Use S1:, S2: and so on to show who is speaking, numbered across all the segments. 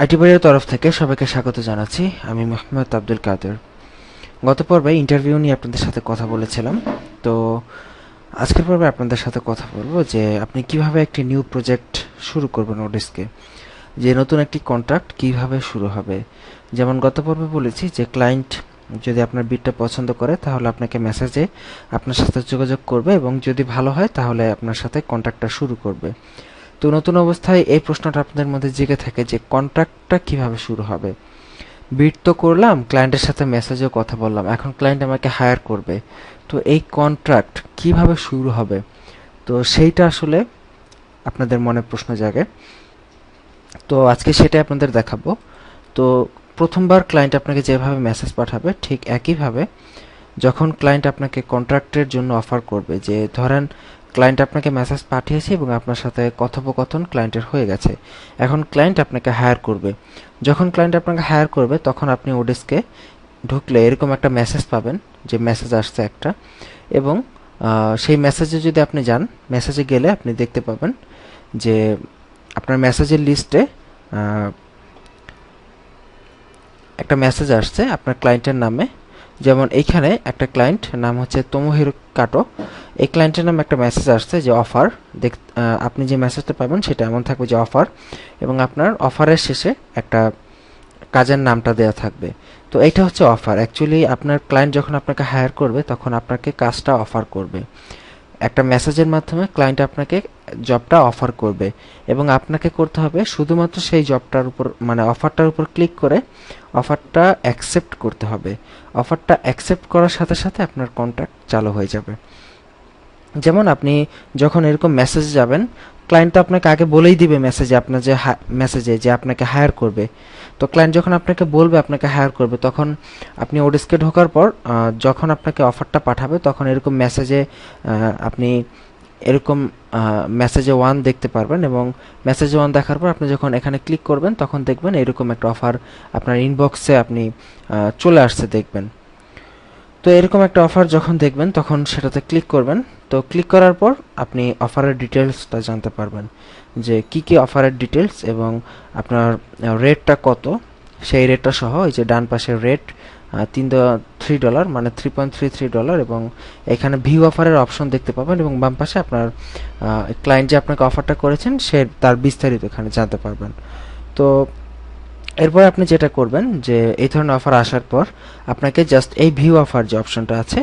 S1: IT বাড়ির তরফ থেকে সবাইকে স্বাগত জানাচ্ছি। আমি মোহাম্মদ আব্দুল কাদের। গত পর্বে ইন্টারভিউ নিয়ে আপনাদের সাথে কথা বলেছিলাম। তো আজকের পর্বে আপনাদের সাথে কথা বলব যে আপনি কীভাবে একটি নিউ প্রজেক্ট শুরু করবেন ওডিসকে যে নতুন একটি কন্ট্রাক্ট কীভাবে শুরু হবে? যেমন গত পর্বে বলেছি যে ক্লায়েন্ট যদি আপনার বিটটা পছন্দ করে, তাহলে আপনাকে মেসেজে আপনার সাথে যোগাযোগ করবে এবং যদি ভালো হয়, তাহলে আপনার সাথে কন্ট্রাক্টটা শুরু করবে। তো নতুন অবস্থায় এই প্রশ্নটা আপনাদের মধ্যে জেগে থাকে যে কন্ট্রাক্টটা কীভাবে শুরু হবে? বিট তো করলাম ক্লায়েন্টের সাথে মেসেজেও কথা বললাম, এখন ক্লায়েন্ট আমাকে হায়ার করবে। তো এই কন্ট্রাক্ট কীভাবে শুরু হবে? তো সেইটা আসলে আপনাদের মনে প্রশ্ন জাগে। তো আজকে সেটাই আপনাদের দেখাবো। তো প্রথমবার ক্লায়েন্ট আপনাকে যেভাবে মেসেজ পাঠাবে, ঠিক একইভাবে যখন ক্লায়েন্ট আপনাকে কন্ট্রাক্টের জন্য অফার করবে, যে ধরেন ক্লায়েন্ট আপনাকে মেসেজ পাঠিয়েছে এবং আপনার সাথে কথোপকথন ক্লায়েন্টের হয়ে গেছে। এখন ক্লায়েন্ট আপনাকে হায়ার করবে। যখন ক্লায়েন্ট আপনাকে হায়ার করবে, তখন আপনি ওডিসকে ঢুকলে এরকম একটা মেসেজ পাবেন, যে মেসেজ আসছে একটা। এবং সেই মেসেজে যদি আপনি যান মেসেজে গেলে আপনি দেখতে পাবেন যে আপনার মেসেজের লিস্টে একটা মেসেজ আসছে, আপনার ক্লায়েন্টের নামে যেমন এইখানে একটা ক্লায়েন্ট নাম হচ্ছে তোমোহিরো কাটো। এই ক্লায়েন্টের নামে একটা মেসেজ আসছে যে অফার দেখ আপনি যে মেসেজটা পাবেন সেটা এমন থাকবে যে অফার এবং আপনার অফারের শেষে একটা কাজের নামটা দেওয়া থাকবে। তো এইটা হচ্ছে অফার অ্যাকচুয়ালি আপনার ক্লায়েন্ট যখন আপনাকে হায়ার করবে, তখন আপনাকে কাজটা অফার করবে। একটা মেসেজের মাধ্যমে ক্লায়েন্ট আপনাকে জবটা অফার করবে এবং আপনাকে করতে হবে শুধুমাত্র সেই জবটার উপর মানে অফারটার উপর ক্লিক করে অফারটা অ্যাকসেপ্ট করতে হবে। অফারটা অ্যাকসেপ্ট করার সাথে সাথে আপনার কন্ট্রাক্ট চালু হয়ে যাবে। যেমন আপনি যখন এরকম মেসেজ যাবেন ক্লায়েন্ট তো আপনাকে আগে বলেই দিবে মেসেজে আপনার যে মেসেজে যে আপনাকে হায়ার করবে। তো ক্লায়েন্ট যখন আপনাকে বলবে, আপনাকে হায়ার করবে, তখন আপনি ওডিসকে ঢোকার পর যখন আপনাকে অফারটা পাঠাবে, তখন এরকম মেসেজে আপনি এরকম মেসেজে ওয়ান দেখতে পারবেন এবং মেসেজে ওয়ান দেখার পর আপনি যখন এখানে ক্লিক করবেন, তখন দেখবেন এরকম একটা অফার আপনার ইনবক্সে আপনি চলে আসছে দেখবেন। তো এরকম একটা অফার যখন দেখবেন, তখন সেটাতে ক্লিক করবেন। তো ক্লিক করার পর আপনি অফারের ডিটেলসটা জানতে পারবেন যে কি কি অফারের ডিটেলস এবং আপনার রেটটা কত। সেই রেটটা সহ এই যে ডান পাশের রেট তিন থ্রি ডলার মানে three point three three dollar এবং এখানে ভিউ অফারের অপশন দেখতে পাবেন এবং বাম পাশে আপনার ক্লায়েন্ট যে আপনাকে অফারটা করেছেন সে তার বিস্তারিত এখানে জানতে পারবেন। তো এরপর আপনি যেটা করবেন যে এই ধরনের অফার আসার পর আপনাকে জাস্ট এই ভিউ অফার যে অপশনটা আছে,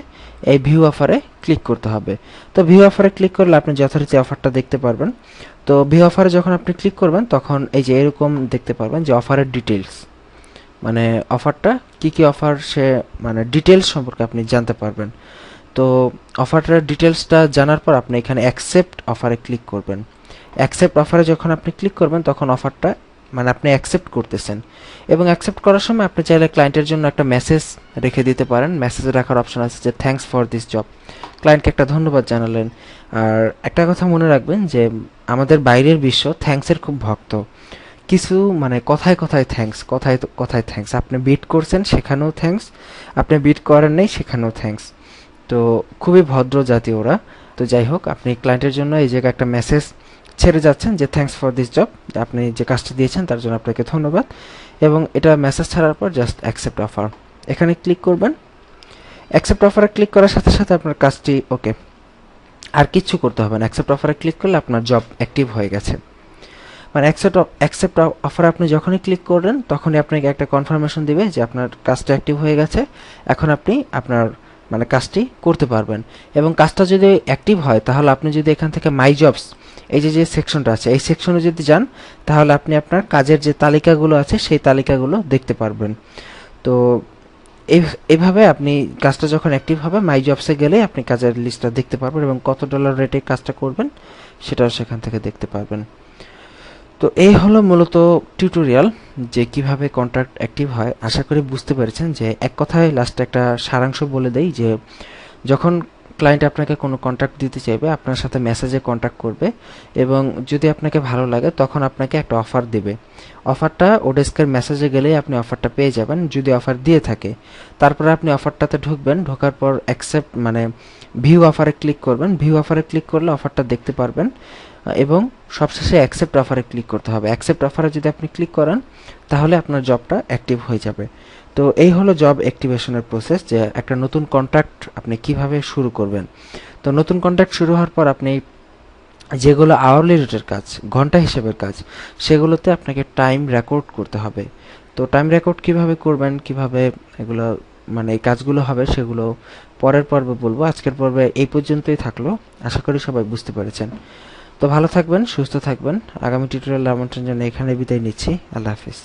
S1: এই ভিউ অফারে ক্লিক করতে হবে। তো ভিউ অফারে ক্লিক করলে আপনি যথারীতি অফারটা দেখতে পারবেন। তো ভিউ অফারে যখন আপনি ক্লিক করবেন, তখন এই যে এরকম দেখতে পারবেন যে অফারের ডিটেলস মানে অফারটা কি কি অফার সে মানে ডিটেলস সম্পর্কে আপনি জানতে পারবেন। তো অফারটার ডিটেলসটা জানার পর আপনি এখানে অ্যাকসেপ্ট অফারে ক্লিক করবেন। অ্যাকসেপ্ট অফারে যখন আপনি ক্লিক করবেন, তখন অফারটা মানে আপনি অ্যাকসেপ্ট করতেছেন। এবং অ্যাকসেপ্ট করার সময় আপনি চাইলে ক্লায়েন্টের জন্য একটা মেসেজ রেখে দিতে পারেন। মেসেজ রাখার অপশন আছে যে থ্যাঙ্কস ফর দিস জব ক্লায়েন্টকে একটা ধন্যবাদ জানালেন। আর একটা কথা মনে রাখবেন যে, আমাদের বাইরের বিশ্ব থ্যাঙ্কসের খুব ভক্ত। কিছু মানে কথায় কথায় থ্যাঙ্কস কথায় কথায় থ্যাঙ্কস আপনি বিট করছেন, সেখানেও থ্যাঙ্কস আপনি বিট করেন নাই, সেখানেও থ্যাঙ্কস তো খুবই ভদ্র জাতি ওরা। তো যাই হোক, আপনি ক্লায়েন্টের জন্য এই জায়গায় একটা মেসেজ ছেড়ে যাচ্ছেন যে থ্যাংকস ফর দিস জব আপনি যে কাজটা দিয়েছেন তার জন্য আপনাকে ধন্যবাদ। এবং এটা মেসেজ ছাড়ার পর জাস্ট অ্যাকসেপ্ট অফার এখানে ক্লিক করবেন। অ্যাকসেপ্ট অফারে ক্লিক করার সাথে সাথে আপনার কাজটি ওকে আর কিচ্ছু করতে হবে না। অ্যাকসেপ্ট অফারে ক্লিক করলে আপনার জব অ্যাক্টিভ হয়ে গেছে। মানে অ্যাকসেপ্ট অ্যাকসেপ্ট অফারে আপনি যখনই ক্লিক করবেন তখনই আপনাকে একটা কনফার্মেশন দিবে যে আপনার কাজটা অ্যাক্টিভ হয়ে গেছে। এখন আপনি আপনার মানে কাজটি করতে পারবেন। এবং কাজটা যদি অ্যাক্টিভ হয়, তাহলে আপনি যদি এখান থেকে মাই জবস এই যে যে সেকশনটা আছে, এই সেকশনে যদি যান, তাহলে আপনি আপনার কাজের যে তালিকাগুলো আছে, সেই তালিকাগুলো দেখতে পারবেন। তো এভাবে আপনি কাজটা যখন অ্যাক্টিভ হবে মাই জবসে গেলে আপনি কাজের লিস্টটা দেখতে পারবেন এবং কত ডলার রেটে কাজটা করবেন, সেটাও সেখান থেকে দেখতে পারবেন। তো, এই হলো মূলত টিউটোরিয়াল যে কীভাবে কন্ট্রাক্ট অ্যাক্টিভ হয়। আশা করি বুঝতে পেরেছেন যে, এক কথায় লাস্টে একটা সারাংশ বলে দেই যে, যখন ক্লায়েন্ট আপনাকে কোনো কন্ট্যাক্ট দিতে চাইবে, আপনার সাথে মেসেজে কন্ট্যাক্ট করবে এবং যদি আপনাকে ভালো লাগে তখন আপনাকে একটা অফার দেবে। অফারটা ওডেস্কের মেসেজে গেলেই আপনি অফারটা পেয়ে যাবেন, যদি অফার দিয়ে থাকে। তারপরে আপনি অফারটাতে ঢুকবেন, ঢোকার পর অ্যাকসেপ্ট মানে ভিউ অফারে ক্লিক করবেন। ভিউ অফারে ক্লিক করলে অফারটা দেখতে পারবেন। এবং সবশেষে অ্যাকসেপ্ট অফারে ক্লিক করতে হবে। অ্যাকসেপ্ট অফারে যদি আপনি ক্লিক করেন, তাহলে আপনার জবটা অ্যাক্টিভ হয়ে যাবে। তো এই হলো জব অ্যাক্টিভেশনের প্রসেস যে একটা নতুন কন্ট্রাক্ট আপনি কীভাবে শুরু করবেন। তো নতুন কন্ট্রাক্ট শুরু হওয়ার পর আপনি যেগুলো আওয়ারলি রেটের কাজ, ঘণ্টা হিসেবের কাজ, সেগুলোতে আপনাকে টাইম রেকর্ড করতে হবে। তো টাইম রেকর্ড কীভাবে করবেন, কীভাবে এগুলো মানে এই কাজগুলো হবে, সেগুলো পরের পর্বে বলব। আজকের পর্বে এই পর্যন্তই থাকল। আশা করি সবাই বুঝতে পেরেছেন। তো ভালো থাকবেন সুস্থ থাকবেন। আগামী টিউটোরিয়াল আমন্ত্রণ জন্য এখানে বিদায় নিচ্ছি। আল্লাহ হাফিজ।